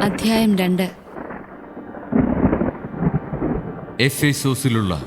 അധ്യായം രണ്ട്. എഫേസോസിലുള്ള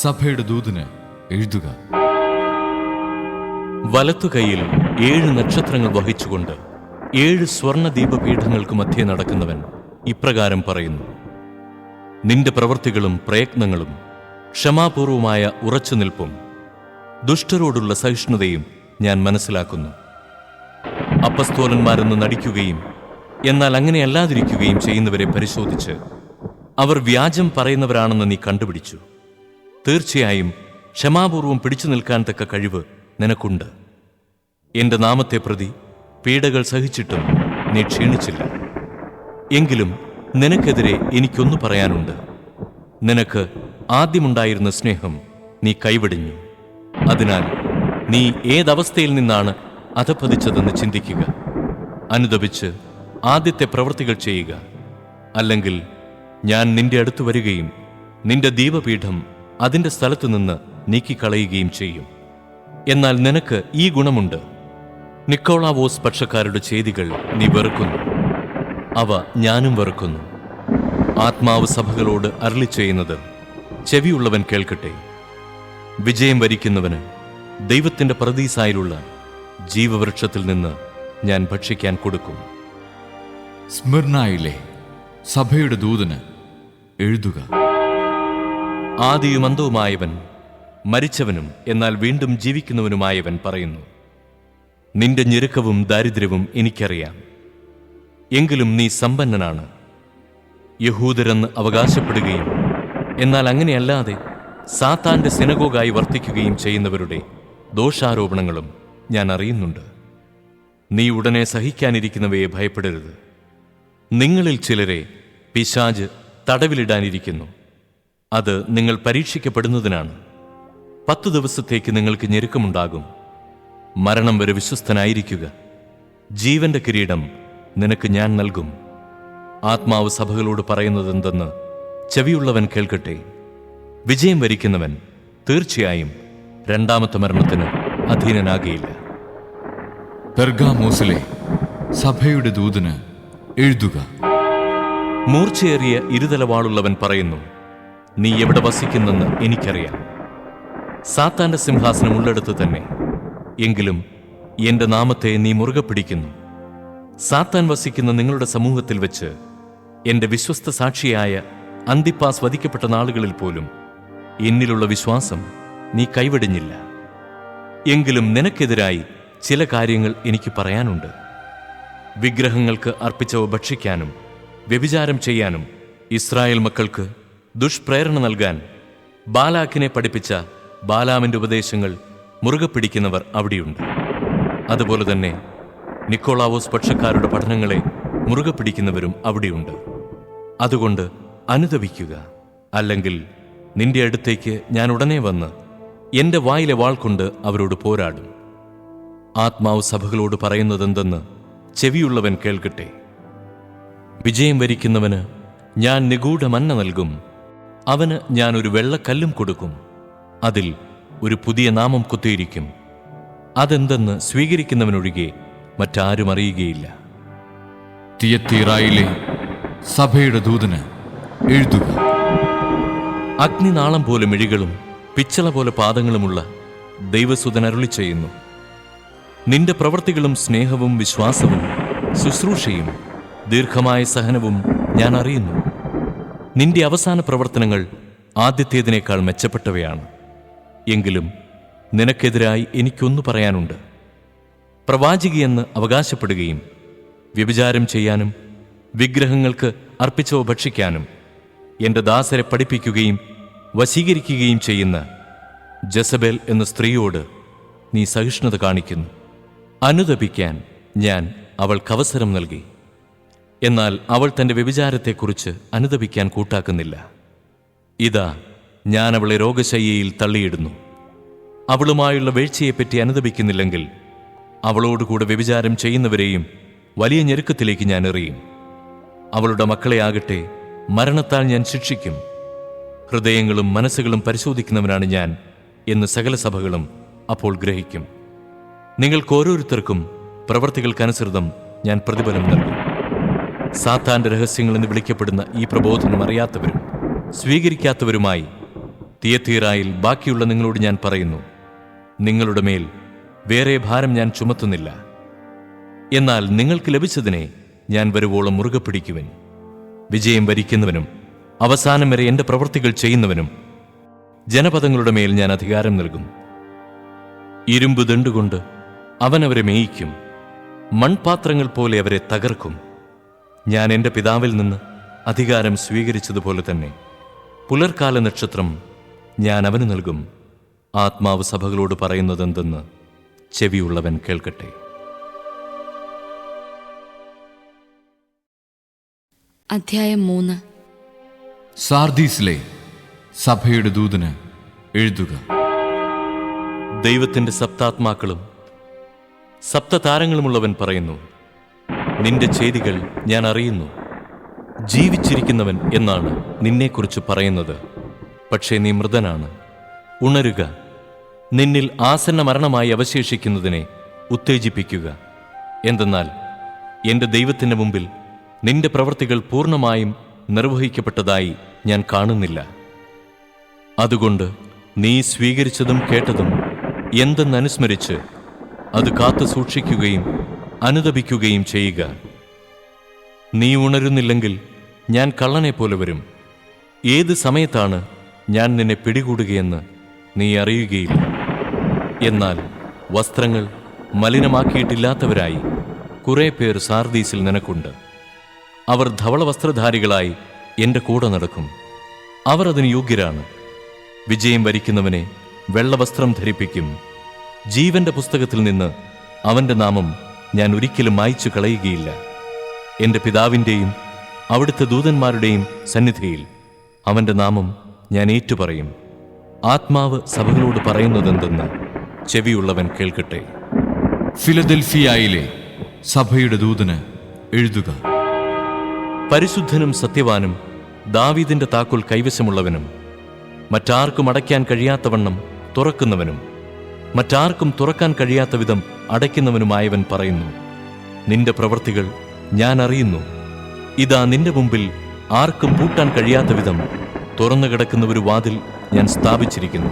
സഭയുടെ ദൂതന് എഴുതുക. വലത്തുകൈയിൽ ഏഴ് നക്ഷത്രങ്ങൾ വഹിച്ചുകൊണ്ട് ഏഴ് സ്വർണ ദീപപീഠങ്ങൾക്ക് മധ്യേ നടക്കുന്നവൻ ഇപ്രകാരം പറയുന്നു. നിന്റെ പ്രവൃത്തികളും പ്രയത്നങ്ങളും ക്ഷമാപൂർവമായ ഉറച്ചുനിൽപ്പും ദുഷ്ടരോടുള്ള സഹിഷ്ണുതയും ഞാൻ മനസ്സിലാക്കുന്നു. അപ്പസ്തോലന്മാരെന്ന് നടിക്കുകയും എന്നാൽ അങ്ങനെയല്ലാതിരിക്കുകയും ചെയ്യുന്നവരെ പരിശോധിച്ച് അവർ വ്യാജം പറയുന്നവരാണെന്ന് നീ കണ്ടുപിടിച്ചു. തീർച്ചയായും ക്ഷമാപൂർവം പിടിച്ചു നിൽക്കാൻ തക്ക കഴിവ് നിനക്കുണ്ട്. എന്റെ നാമത്തെ പ്രതി പീഡകൾ സഹിച്ചിട്ടും നീ ക്ഷീണിച്ചില്ല. എങ്കിലും നിനക്കെതിരെ എനിക്കൊന്നു പറയാനുണ്ട്. നിനക്ക് ആദ്യമുണ്ടായിരുന്ന സ്നേഹം നീ കൈവടിഞ്ഞു. അതിനാൽ നീ ഏതവസ്ഥയിൽ നിന്നാണ് അധപ്പതിച്ചതെന്ന് ചിന്തിക്കുക. അനുദപിച്ച് ആദ്യത്തെ പ്രവൃത്തികൾ ചെയ്യുക. അല്ലെങ്കിൽ ഞാൻ നിന്റെ അടുത്ത് വരികയും നിന്റെ ദീപപീഠം അതിന്റെ സ്ഥലത്തു നിന്ന് നീക്കിക്കളയുകയും ചെയ്യും. എന്നാൽ നിനക്ക് ഈ ഗുണമുണ്ട്. നിക്കോളാവോസ് പക്ഷക്കാരുടെ ചെയ്തികൾ നീ വെറുക്കുന്നു. അവ ഞാനും വെറുക്കുന്നു. ആത്മാവ് സഭകളോട് അരളി ചെയ്യുന്നത് ചെവിയുള്ളവൻ കേൾക്കട്ടെ. വിജയം വരിക്കുന്നവന് ദൈവത്തിന്റെ പ്രതീസായിലുള്ള ജീവവൃക്ഷത്തിൽ നിന്ന് ഞാൻ ഭക്ഷിക്കാൻ കൊടുക്കും. സ്മിർനായിലെ സഭയുടെ ദൂതന് എഴുതുക. ആദിയും അന്തവുമായവൻ മരിച്ചവനും എന്നാൽ വീണ്ടും ജീവിക്കുന്നവനുമായവൻ പറയുന്നു നിന്റെ ഞെരുക്കവും ദാരിദ്ര്യവും എനിക്കറിയാം. എങ്കിലും നീ സമ്പന്നനാണ്. യഹൂദരെന്ന് അവകാശപ്പെടുകയും എന്നാൽ അങ്ങനെയല്ലാതെ സാത്താന്റെ സിനഗോഗായി വർത്തിക്കുകയും ചെയ്യുന്നവരുടെ ദോഷാരോപണങ്ങളും ഞാൻ അറിയുന്നുണ്ട്. നീ ഉടനെ സഹിക്കാനിരിക്കുന്നവയെ ഭയപ്പെടരുത്. നിങ്ങളിൽ ചിലരെ പിശാജ് തടവിലിടാനിരിക്കുന്നു. അത് നിങ്ങൾ പരീക്ഷിക്കപ്പെടുന്നതിനാണ്. പത്തു ദിവസത്തേക്ക് നിങ്ങൾക്ക് ഞെരുക്കമുണ്ടാകും. മരണം വരെ വിശ്വസ്തനായിരിക്കുക. ജീവന്റെ കിരീടം നിനക്ക് ഞാൻ നൽകും. ആത്മാവ് സഭകളോട് പറയുന്നത് പറയുന്നതെന്തെന്ന് ചെവിയുള്ളവൻ കേൾക്കട്ടെ. വിജയം വരിക്കുന്നവൻ തീർച്ചയായും രണ്ടാമത്തെ മരണത്തിന് അധീനനാകിയില്ല. പെർഗാമോസിലെ സഭയുടെ ദൂതന് എഴുതുക. മൂർച്ചയേറിയ ഇരുതലവാളുള്ളവൻ പറയുന്നു നീ എവിടെ വസിക്കുന്നെന്ന് എനിക്കറിയാം. സാത്താന്റെ സിംഹാസനം ഉള്ളിടത്ത് തന്നെ. എങ്കിലും എന്റെ നാമത്തെ നീ മുറുകെ പിടിക്കുന്നു. സാത്താൻ വസിക്കുന്ന നിങ്ങളുടെ സമൂഹത്തിൽ വെച്ച് എന്റെ വിശ്വസ്ത സാക്ഷിയായ അന്തിപ്പാസ് വധിക്കപ്പെട്ട നാളുകളിൽ പോലും എന്നിലുള്ള വിശ്വാസം നീ കൈവെടിഞ്ഞില്ല. എങ്കിലും നിനക്കെതിരായി ചില കാര്യങ്ങൾ എനിക്ക് പറയാനുണ്ട്. വിഗ്രഹങ്ങൾക്ക് അർപ്പിച്ചവ ഭക്ഷിക്കാനും വ്യഭിചാരം ചെയ്യാനും ഇസ്രായേൽ മക്കൾക്ക് ദുഷ്പ്രേരണ നൽകാൻ ബാലാക്കിനെ പഠിപ്പിച്ച ബാലാമിന്റെ ഉപദേശങ്ങൾ മുറുകെ പിടിക്കുന്നവർ അവിടെയുണ്ട്. അതുപോലെ തന്നെ നിക്കോളാവോസ് പക്ഷക്കാരുടെ പഠനങ്ങളെ മുറുകെ പിടിക്കുന്നവരും അവിടെയുണ്ട്. അതുകൊണ്ട് അനുദപിക്കുക. അല്ലെങ്കിൽ നിന്റെ അടുത്തേക്ക് ഞാൻ ഉടനെ വന്ന് എന്റെ വായിലെ വാൾ കൊണ്ട് അവരോട് പോരാടും. ആത്മാവ് സഭകളോട് പറയുന്നതെന്തെന്ന് ചെവിയുള്ളവൻ കേൾക്കട്ടെ. വിജയം വരിക്കുന്നവന് ഞാൻ നിഗൂഢമന്ന നൽകും. അവന് ഞാൻ ഒരു വെള്ളക്കല്ലും കൊടുക്കും. അതിൽ ഒരു പുതിയ നാമം കുത്തിയിരിക്കും. അതെന്തെന്ന് സ്വീകരിക്കുന്നവനൊഴികെ മറ്റാരും അറിയുകയില്ല. തിയത്തീറായിലെ സഭയുടെ ദൂതന് എഴുതുക. അഗ്നിനാളം പോലെ മിഴികളും പിച്ചള പോലെ പാദങ്ങളുമുള്ള ദൈവസുതൻ അരുളി ചെയ്യുന്നു നിന്റെ പ്രവൃത്തികളും സ്നേഹവും വിശ്വാസവും ശുശ്രൂഷയും ദീർഘമായ സഹനവും ഞാൻ അറിയുന്നു. നിന്റെ അവസാന പ്രവർത്തനങ്ങൾ ആദ്യത്തേതിനേക്കാൾ മെച്ചപ്പെട്ടവയാണ്. എങ്കിലും നിനക്കെതിരായി എനിക്കൊന്നു പറയാനുണ്ട്. പ്രവാചികയെന്ന് അവകാശപ്പെടുകയും വ്യഭിചാരം ചെയ്യാനും വിഗ്രഹങ്ങൾക്ക് അർപ്പിച്ചവ ഭക്ഷിക്കാനും എന്റെ ദാസരെ പഠിപ്പിക്കുകയും വശീകരിക്കുകയും ചെയ്യുന്ന ജസബേൽ എന്ന സ്ത്രീയോട് നീ സഹിഷ്ണുത കാണിക്കുന്നു. അനുദപിക്കാൻ ഞാൻ അവൾക്കവസരം നൽകി. എന്നാൽ അവൾ തന്റെ വ്യഭിചാരത്തെക്കുറിച്ച് അനുദപിക്കാൻ കൂട്ടാക്കുന്നില്ല. ഇതാ ഞാൻ അവളെ രോഗശയ്യയിൽ തള്ളിയിടുന്നു. അവളുമായുള്ള വീഴ്ചയെപ്പറ്റി അനുദപിക്കുന്നില്ലെങ്കിൽ അവളോടുകൂടെ വ്യഭിചാരം ചെയ്യുന്നവരെയും വലിയ ഞെരുക്കത്തിലേക്ക് ഞാൻ എറിയും. അവളുടെ മക്കളെ ആകട്ടെ മരണത്താൽ ഞാൻ ശിക്ഷിക്കും. ഹൃദയങ്ങളും മനസ്സുകളും പരിശോധിക്കുന്നവനാണ് ഞാൻ എന്ന് സകല സഭകളും അപ്പോൾ ഗ്രഹിക്കും. നിങ്ങൾക്ക് ഓരോരുത്തർക്കും പ്രവർത്തികൾക്കനുസൃതം ഞാൻ പ്രതിഫലം നൽകും. സാത്താന്റെ രഹസ്യങ്ങൾ എന്ന് വിളിക്കപ്പെടുന്ന ഈ പ്രബോധനം അറിയാത്തവരും സ്വീകരിക്കാത്തവരുമായി തിയത്തീറായിൽ ബാക്കിയുള്ള നിങ്ങളോട് ഞാൻ പറയുന്നു നിങ്ങളുടെ മേൽ വേറെ ഭാരം ഞാൻ ചുമത്തുന്നില്ല. എന്നാൽ നിങ്ങൾക്ക് ലഭിച്ചതിനെ ഞാൻ വരുവോളം മുറുകെ പിടിക്കുവൻ. വിജയം വരിക്കുന്നവനും അവസാനം വരെ എന്റെ പ്രവൃത്തികൾ ചെയ്യുന്നവനും ജനപദങ്ങളുടെ മേൽ ഞാൻ അധികാരം നൽകും. ഇരുമ്പ് ദണ്ടുകൊണ്ട് അവൻ അവരെ മേയിക്കും. മൺപാത്രങ്ങൾ പോലെ അവരെ തകർക്കും. ഞാൻ എന്റെ പിതാവിൽ നിന്ന് അധികാരം സ്വീകരിച്ചതുപോലെ തന്നെ പുലർക്കാല നക്ഷത്രം ഞാൻ അവന് നൽകും. ആത്മാവ് സഭകളോട് പറയുന്നതെന്തെന്ന് ചെവിയുള്ളവൻ കേൾക്കട്ടെ. അധ്യായം മൂന്ന്. സാർദീസിലെ സഭയുടെ ദൂതന് എഴുതുക. ദൈവത്തിന്റെ സപ്താത്മാക്കളും സപ്തതാരങ്ങളുമുള്ളവൻ പറയുന്നു നിന്റെ ചെയ്തികൾ ഞാൻ അറിയുന്നു. ജീവിച്ചിരിക്കുന്നവൻ എന്നാണ് നിന്നെക്കുറിച്ച് പറയുന്നത്. പക്ഷേ നീ മൃതനാണ്. ഉണരുക. നിന്നിൽ ആസന്ന മരണമായി അവശേഷിക്കുന്നതിനെ ഉത്തേജിപ്പിക്കുക. എന്തെന്നാൽ എന്റെ ദൈവത്തിന്റെ മുമ്പിൽ നിന്റെ പ്രവൃത്തികൾ പൂർണമായും നിർവഹിക്കപ്പെട്ടതായി ഞാൻ കാണുന്നില്ല. അതുകൊണ്ട് നീ സ്വീകരിച്ചതും കേട്ടതും എന്തെന്നനുസ്മരിച്ച് അത് കാത്തു സൂക്ഷിക്കുകയും അനുദപിക്കുകയും ചെയ്യുക. നീ ഉണരുന്നില്ലെങ്കിൽ ഞാൻ കള്ളനെ പോലെ വരും. ഏത് സമയത്താണ് ഞാൻ നിന്നെ പിടികൂടുകയെന്ന് നീ അറിയുകയില്ല. എന്നാൽ വസ്ത്രങ്ങൾ മലിനമാക്കിയിട്ടില്ലാത്തവരായി കുറെ പേർ സാർദീസിൽ നിനക്കുണ്ട്. അവർ ധവള വസ്ത്രധാരികളായി എന്റെ കൂടെ നടക്കും. അവർ അതിന് യോഗ്യരാണ്. വിജയം വരിക്കുന്നവനെ വെള്ളവസ്ത്രം ധരിപ്പിക്കും. ജീവന്റെ പുസ്തകത്തിൽ നിന്ന് അവന്റെ നാമം ഞാൻ ഒരിക്കലും മായ്ച്ചു കളയുകയില്ല. എന്റെ പിതാവിന്റെയും അവിടുത്തെ ദൂതന്മാരുടെയും സന്നിധിയിൽ അവന്റെ നാമം ഞാൻ ഏറ്റുപറയും. ആത്മാവ് സഭകളോട് പറയുന്നതെന്തെന്ന് ചെവിയുള്ളവൻ കേൾക്കട്ടെ. ഫിലദൽഫിയായിലെ സഭയുടെ ദൂതന് എഴുതുക. പരിശുദ്ധനും സത്യവാനും ദാവീദിന്റെ താക്കോൽ കൈവശമുള്ളവനും മറ്റാർക്കും അടയ്ക്കാൻ കഴിയാത്തവണ്ണം തുറക്കുന്നവനും മറ്റാർക്കും തുറക്കാൻ കഴിയാത്ത വിധം അടയ്ക്കുന്നവനുമായവൻ പറയുന്നു നിന്റെ പ്രവൃത്തികൾ ഞാൻ അറിയുന്നു. ഇതാ നിന്റെ മുമ്പിൽ ആർക്കും പൂട്ടാൻ കഴിയാത്ത വിധം തുറന്നു കിടക്കുന്ന ഒരു വാതിൽ ഞാൻ സ്ഥാപിച്ചിരിക്കുന്നു.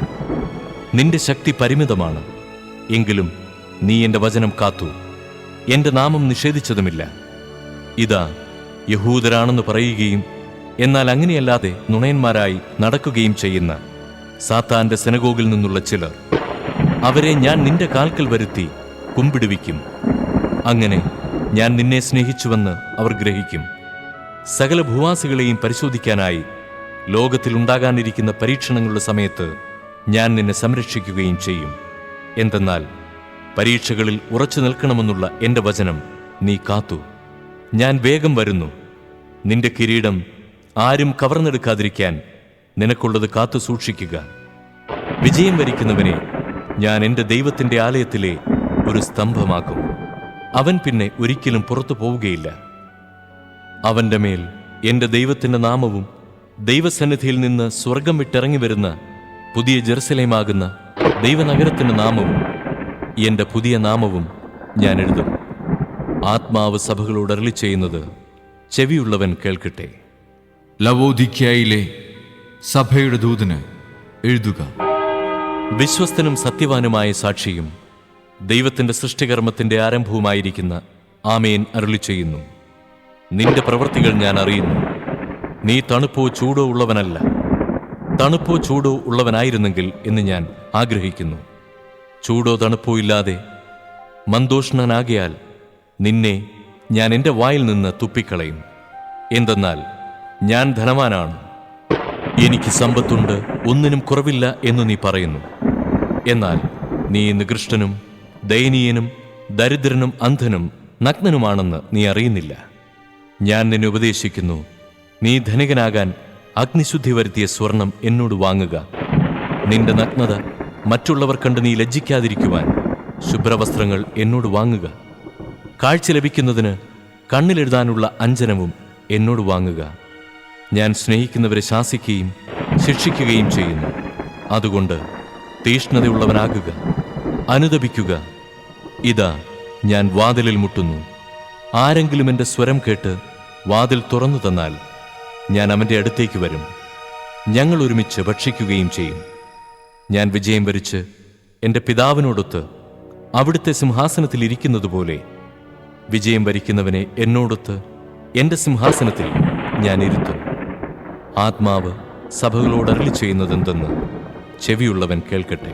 നിന്റെ ശക്തി പരിമിതമാണ്. എങ്കിലും നീ എന്റെ വചനം കാത്തു. എന്റെ നാമം നിഷേധിച്ചതുമില്ല. ഇതാ യഹൂദരാണെന്ന് പറയുകയും എന്നാൽ അങ്ങനെയല്ലാതെ നുണയന്മാരായി നടക്കുകയും ചെയ്യുന്ന സാത്താന്റെ സെനഗോഗിൽ നിന്നുള്ള ചിലർ. അവരെ ഞാൻ നിന്റെ കാൽക്കൽ വരുത്തി കുമ്പിടുവിക്കും. അങ്ങനെ ഞാൻ നിന്നെ സ്നേഹിച്ചുവെന്ന് അവർ ഗ്രഹിക്കും. സകല ഭൂവാസികളെയും പരിശോധിക്കാനായി ലോകത്തിൽ ഉണ്ടാകാനിരിക്കുന്ന പരീക്ഷണങ്ങളുടെ സമയത്ത് ഞാൻ നിന്നെ സംരക്ഷിക്കുകയും ചെയ്യും. എന്തെന്നാൽ പരീക്ഷകളിൽ ഉറച്ചു നിൽക്കണമെന്നുള്ള എന്റെ വചനം നീ കാത്തു. ഞാൻ വേഗം വരുന്നു. നിന്റെ കിരീടം ആരും കവർന്നെടുക്കാതിരിക്കാൻ നിനക്കുള്ളത് കാത്തു സൂക്ഷിക്കുക. വിജയം വരിക്കുന്നവനെ ഞാൻ എന്റെ ദൈവത്തിന്റെ ആലയത്തിലെ ഒരു സ്തംഭമാക്കും. അവൻ പിന്നെ ഒരിക്കലും പുറത്തു പോവുകയില്ല. അവന്റെ മേൽ എന്റെ ദൈവത്തിന്റെ നാമവും ദൈവസന്നിധിയിൽ നിന്ന് സ്വർഗം വിട്ടിറങ്ങി വരുന്ന പുതിയ ജെറുസലേമാകുന്ന ദൈവനഗരത്തിന്റെ നാമവും എന്റെ പുതിയ നാമവും ഞാൻ എഴുതും. ആത്മാവ് സഭകളോട് അരളി ചെയ്യുന്നത് ചെവിയുള്ളവൻ കേൾക്കട്ടെ. ലവോദിക്കയിലെ സഭയുടെ ദൂതന് എഴുതുക. വിശ്വസ്തനും സത്യവാനുമായ സാക്ഷിയും ദൈവത്തിന്റെ സൃഷ്ടികർമ്മത്തിന്റെ ആരംഭവുമായിരിക്കുന്ന ആമേൻ അരുളി ചെയ്യുന്നു. നിന്റെ പ്രവൃത്തികൾ ഞാൻ അറിയുന്നു. നീ തണുപ്പോ ചൂടോ ഉള്ളവനല്ല. തണുപ്പോ ചൂടോ ഉള്ളവനായിരുന്നെങ്കിൽ എന്ന് ഞാൻ ആഗ്രഹിക്കുന്നു. ചൂടോ തണുപ്പോ ഇല്ലാതെ മന്ദോഷ്ണനാകിയാൽ നിന്നെ ഞാൻ എന്റെ വായിൽ നിന്ന് തുപ്പിക്കളയും. എന്തെന്നാൽ ഞാൻ ധനവാനാണ്. എനിക്ക് സമ്പത്തുണ്ട് ഒന്നിനും കുറവില്ല എന്ന് നീ പറയുന്നു. എന്നാൽ നീ നികൃഷ്ടനും ദയനീയനും ദരിദ്രനും അന്ധനും നഗ്നനുമാണെന്ന് നീ അറിയുന്നില്ല. ഞാൻ നിന്നെ ഉപദേശിക്കുന്നു. നീ ധനികനാകാൻ അഗ്നിശുദ്ധി വരുത്തിയ സ്വർണം എന്നോട് വാങ്ങുക. നിന്റെ നഗ്നത മറ്റുള്ളവർ കണ്ട് നീ ലജ്ജിക്കാതിരിക്കുവാൻ ശുഭ്രവസ്ത്രങ്ങൾ എന്നോട് വാങ്ങുക. കാഴ്ച ലഭിക്കുന്നതിന് കണ്ണിലെഴുതാനുള്ള അഞ്ജനവും എന്നോട് വാങ്ങുക. ഞാൻ സ്നേഹിക്കുന്നവരെ ശാസിക്കുകയും ശിക്ഷിക്കുകയും ചെയ്യുന്നു. അതുകൊണ്ട് തീഷ്ണതയുള്ളവനാകുക അനുദപിക്കുക. ഇതാ ഞാൻ വാതിലിൽ മുട്ടുന്നു. ആരെങ്കിലും എന്റെ സ്വരം കേട്ട് വാതിൽ തുറന്നു തന്നാൽ ഞാൻ അവന്റെ അടുത്തേക്ക് വരും. ഞങ്ങൾ ഒരുമിച്ച് ഭക്ഷിക്കുകയും ചെയ്യും. ഞാൻ വിജയം വരിച്ച് എന്റെ പിതാവിനോടൊത്ത് അവിടുത്തെ സിംഹാസനത്തിൽ ഇരിക്കുന്നതുപോലെ വിജയം വരിക്കുന്നവനെ എന്നോടൊത്ത് എന്റെ സിംഹാസനത്തിൽ ഞാൻ ഇരുത്തും. ആത്മാവ് സഭകളോട് അരളി ചെയ്യുന്നതെന്തെന്ന് ചെവിയുള്ളവൻ കേൾക്കട്ടെ.